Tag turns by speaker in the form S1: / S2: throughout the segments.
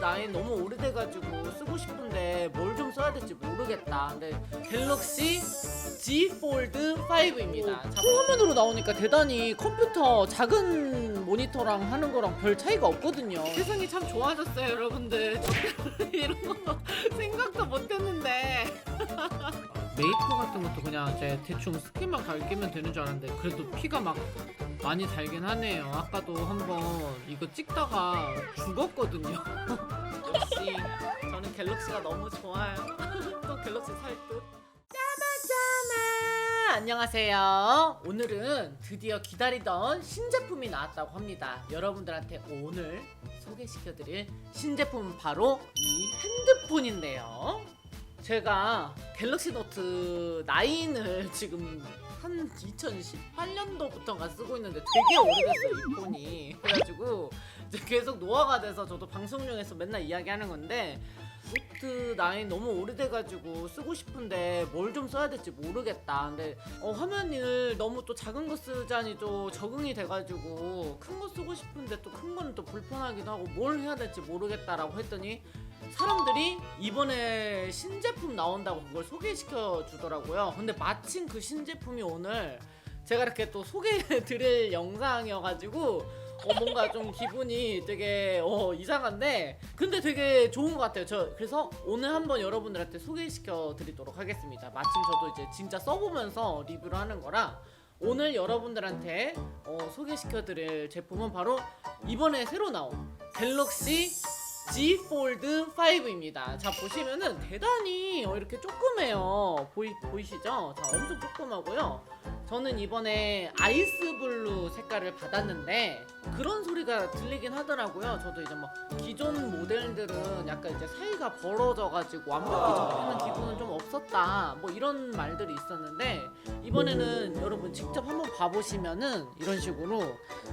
S1: 9 너무 오래돼가지고 쓰고 싶은데 뭘 좀 써야 될지 모르겠다. 근데 갤럭시 Z 폴드 5입니다. 자, 풀화면으로 나오니까 대단히 컴퓨터 작은 모니터랑 하는 거랑 별 차이가 없거든요. 세상이 참 좋아졌어요, 여러분들. 저 이런 거 생각도 못했는데. 메이커 같은 것도 그냥 이제 대충 스킨만 갈기면 되는 줄 알았는데 그래도 피가 막 많이 달긴 하네요. 아까도 한번 이거 찍다가 죽었거든요. 역시 저는 갤럭시가 너무 좋아요. 또 갤럭시 살 듯. 짜마짜마 안녕하세요. 오늘은 드디어 기다리던 신제품이 나왔다고 합니다. 여러분들한테 오늘 소개시켜드릴 신제품은 바로 이 핸드폰인데요. 제가 갤럭시 노트 9을 지금 한 2018년도부터가 쓰고 있는데 되게 오래됐어요 이 폰이. 그래가지고 이제 계속 노화가 돼서 저도 방송용에서 맨날 이야기하는 건데 노트 9 너무 오래돼가지고 쓰고 싶은데 뭘 좀 써야 될지 모르겠다. 근데 어, 화면을 너무 또 작은 거 쓰자니 또 적응이 돼가지고 큰 거 쓰고 싶은데 또 큰 거는 또 불편하기도 하고 뭘 해야 될지 모르겠다라고 했더니 사람들이 이번에 신제품 나온다고 그걸 소개시켜 주더라고요. 근데 마침 그 신제품이 오늘 제가 이렇게 또 소개해 드릴 영상이어가지고 어, 뭔가 좀 기분이 되게 어, 이상한데 근데 되게 좋은 것 같아요. 저 그래서 오늘 한번 여러분들한테 소개시켜 드리도록 하겠습니다. 마침 저도 이제 진짜 써보면서 리뷰를 하는 거라 오늘 여러분들한테 어, 소개시켜 드릴 제품은 바로 이번에 새로 나온 갤럭시 Z 폴드 5입니다. 자 보시면은 대단히 어, 이렇게 조그매요. 보이 보이시죠? 자 엄청 조그마고요. 저는 이번에 아이스 블루 색깔을 받았는데 그런 소리가 들리긴 하더라고요. 저도 이제 뭐 기존 모델들은 약간 이제 사이가 벌어져가지고 완벽히 접히는 기분은 좀 없었다. 뭐 이런 말들이 있었는데 이번에는 여러분 직접 한번 봐보시면은 이런 식으로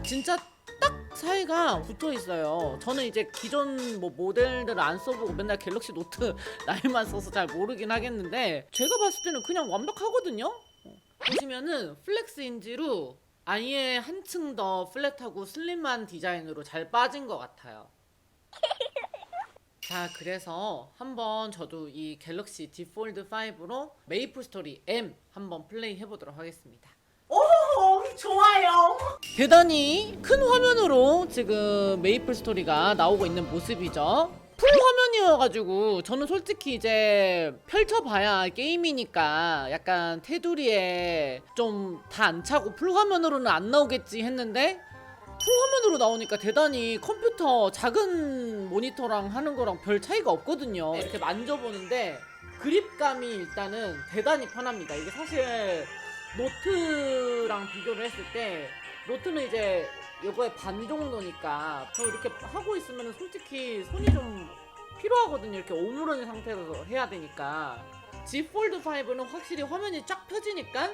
S1: 진짜 딱 사이가 붙어 있어요. 저는 이제 기존 뭐 모델들을 안 써보고 맨날 갤럭시 노트 9만 써서 잘 모르긴 하겠는데 제가 봤을 때는 그냥 완벽하거든요. 어. 보시면은 플렉스 인지로 아예 한층 더 플랫하고 슬림한 디자인으로 잘 빠진 것 같아요. 자, 그래서 한번 저도 이 갤럭시 Z 폴드 5로 메이플 스토리 M 한번 플레이 해보도록 하겠습니다. 오, 좋아요. 대단히 큰 화면으로 지금 메이플 스토리가 나오고 있는 모습이죠. 풀 화면이어가지고 저는 솔직히 이제 펼쳐봐야 게임이니까 약간 테두리에 좀 다 안 차고 풀 화면으로는 안 나오겠지 했는데 풀 화면으로 나오니까 대단히 컴퓨터 작은 모니터랑 하는 거랑 별 차이가 없거든요. 이렇게 만져보는데 그립감이 일단은 대단히 편합니다. 이게 사실 노트랑 비교를 했을 때 노트는 이제 요거의 반 정도니까 저 이렇게 하고 있으면 솔직히 손이 좀 필요하거든요. 이렇게 오므려진 상태에서 해야 되니까 Z 폴드 5는 확실히 화면이 쫙 펴지니까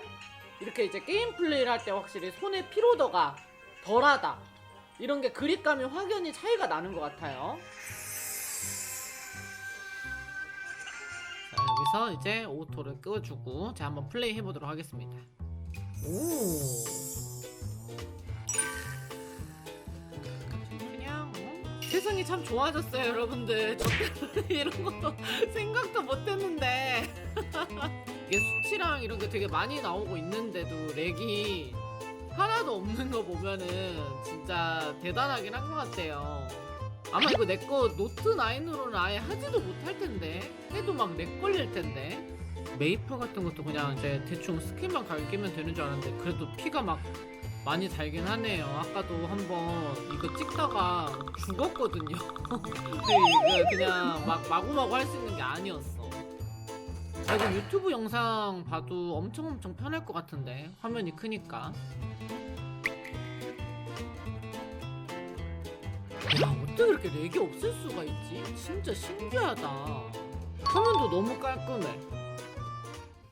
S1: 이렇게 이제 게임 플레이를 할 때 확실히 손의 피로도가 덜하다. 이런 게 그립감이 확연히 차이가 나는 것 같아요. 자, 여기서 이제 오토를 끄주고 자 한번 플레이 해보도록 하겠습니다. 오. 그냥 어? 세상이 참 좋아졌어요, 여러분들. 저 이런 것도 생각도 못했는데 이게 수치랑 이런 게 되게 많이 나오고 있는데도 렉이 하나도 없는 거 보면은 진짜 대단하긴 한 것 같아요. 아마 이거 내 거 노트 9으로는 아예 하지도 못할 텐데 해도 막 렉 걸릴 텐데 메이퍼 같은 것도 그냥 이제 대충 스킨만 갈기면 되는 줄 알았는데 그래도 피가 막 많이 달긴 하네요. 아까도 한번 이거 찍다가 죽었거든요. 근데 이거 그냥 막 마구마구 할 수 있는 게 아니었어. 아, 이거 유튜브 영상 봐도 엄청 엄청 편할 것 같은데 화면이 크니까. 야 어떻게 이렇게 렉이 없을 수가 있지? 진짜 신기하다. 화면도 너무 깔끔해.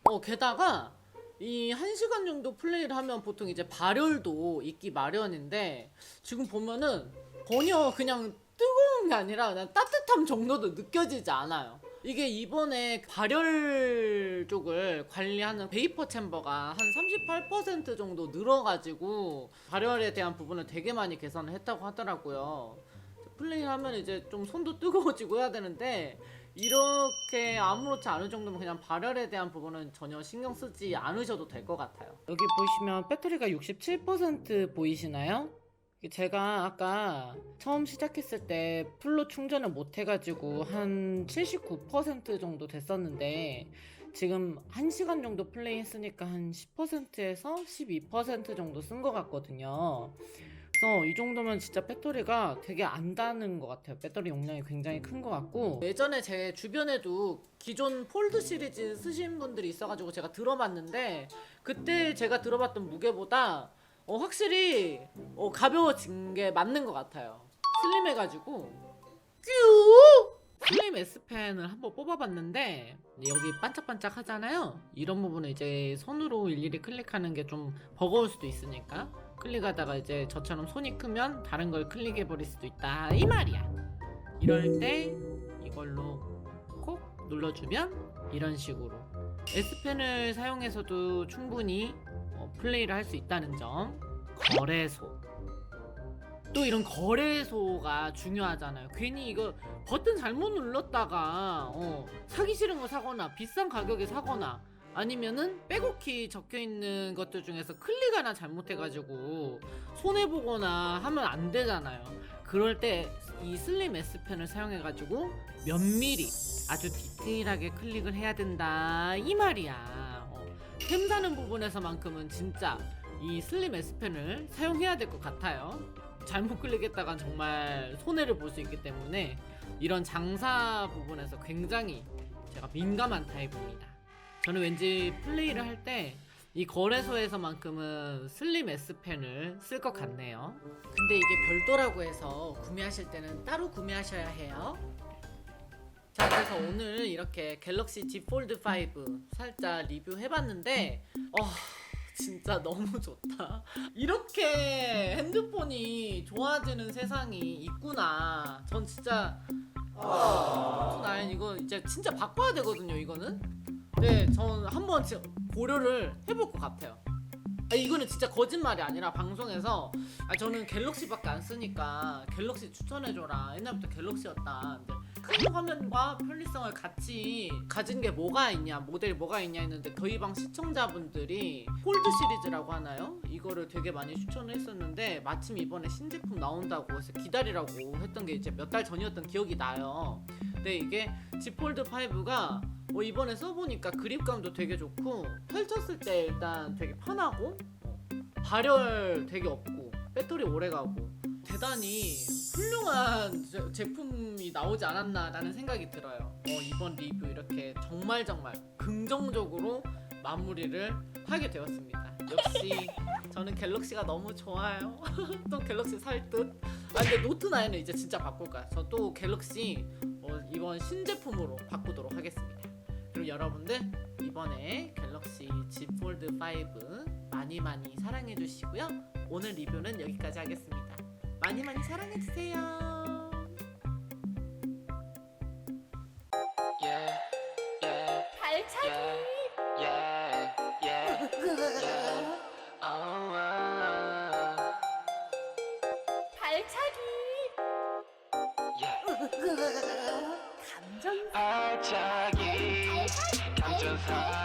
S1: 어 게다가 이 1시간 정도 플레이를 하면 보통 이제 발열도 있기 마련인데 지금 보면은 전혀 그냥 뜨거운 게 아니라 그냥 따뜻함 정도도 느껴지지 않아요. 이게 이번에 발열 쪽을 관리하는 베이퍼 챔버가 한 38% 정도 늘어가지고 발열에 대한 부분을 되게 많이 개선을 했다고 하더라고요. 플레이하면 이제 좀 손도 뜨거워지고 해야 되는데 이렇게 아무렇지 않을 정도면 그냥 발열에 대한 부분은 전혀 신경 쓰지 않으셔도 될 것 같아요. 여기 보시면 배터리가 67% 보이시나요? 제가 아까 처음 시작했을 때 풀로 충전을 못 해가지고 한 79% 정도 됐었는데 지금 1시간 정도 플레이 했으니까 한 10%에서 12% 정도 쓴 것 같거든요. 그래서 이 정도면 진짜 배터리가 되게 안 닿는 것 같아요. 배터리 용량이 굉장히 큰 것 같고 예전에 제 주변에도 기존 폴드 시리즈 쓰신 분들이 있어가지고 제가 들어봤는데 그때 제가 들어봤던 무게보다 어, 확실히 어, 가벼워진 게 맞는 것 같아요. 슬림해가지고 뀨! 슬림 S펜을 한번 뽑아봤는데 여기 반짝반짝 하잖아요. 이런 부분을 이제 손으로 일일이 클릭하는 게 좀 버거울 수도 있으니까 클릭하다가 이제 저처럼 손이 크면 다른 걸 클릭해 버릴 수도 있다 이 말이야. 이럴 때 이걸로 콕 눌러주면 이런 식으로 S펜을 사용해서도 충분히 어, 플레이를 할 수 있다는 점. 거래소. 또 이런 거래소가 중요하잖아요. 괜히 이거 버튼 잘못 눌렀다가 어, 사기 싫은 거 사거나 비싼 가격에 사거나 아니면은 백오키 적혀 있는 것들 중에서 클릭 하나 잘못해가지고 손해 보거나 하면 안 되잖아요. 그럴 때 이 슬림 S 펜을 사용해가지고 면밀히 아주 디테일하게 클릭을 해야 된다 이 말이야. 어, 템 사는 부분에서만큼은 진짜 이 슬림 S 펜을 사용해야 될 것 같아요. 잘못 클릭했다간 정말 손해를 볼 수 있기 때문에 이런 장사 부분에서 굉장히 제가 민감한 타입입니다. 저는 왠지 플레이를 할 때 이 거래소에서만큼은 슬림 S펜을 쓸 것 같네요. 근데 이게 별도라고 해서 구매하실 때는 따로 구매하셔야 해요. 자, 그래서 오늘 이렇게 갤럭시 Z 폴드 5 살짝 리뷰해봤는데, 어, 진짜 너무 좋다. 이렇게 핸드폰이 좋아지는 세상이 있구나. 전 진짜 난 이거 이제 진짜 바꿔야 되거든요. 이거는. 네, 전 한번 지- 고려를 해볼 것 같아요. 아, 이거는 진짜 거짓말이 아니라 방송에서 아, 저는 갤럭시밖에 안 쓰니까 갤럭시 추천해줘라. 옛날부터 갤럭시였다. 근데 큰 화면과 편리성을 같이 가진 게 뭐가 있냐, 모델이 뭐가 있냐 했는데 저희 방 시청자분들이 폴드 시리즈라고 하나요? 이거를 되게 많이 추천을 했었는데 마침 이번에 신제품 나온다고 해서 기다리라고 했던 게 이제 몇 달 전이었던 기억이 나요. 근데 이게 Z 폴드 5가 어, 이번에 써보니까 그립감도 되게 좋고 펼쳤을 때 일단 되게 편하고 어, 발열 되게 없고 배터리 오래 가고 대단히 훌륭한 제- 제품이 나오지 않았나라는 생각이 들어요. 어, 이번 리뷰 이렇게 정말 정말 긍정적으로 마무리를 하게 되었습니다. 역시 저는 갤럭시가 너무 좋아요. 또 갤럭시 살 듯. 아 근데 노트 9은 이제 진짜 바꿀 거야. 저 또 갤럭시 어, 이번 신제품으로 바꾸도록 하겠습니다. 그럼 여러분들 이번에 갤럭시 Z 폴드 5 많이 많이 사랑해 주시고요. 오늘 리뷰는 여기까지 하겠습니다. 많이 많이 사랑해 주세요.
S2: Yeah, yeah,
S3: 발차기
S2: yeah, yeah, yeah. Oh, uh,
S3: 발차기
S2: yeah.
S3: 감정
S2: 발차기 감전사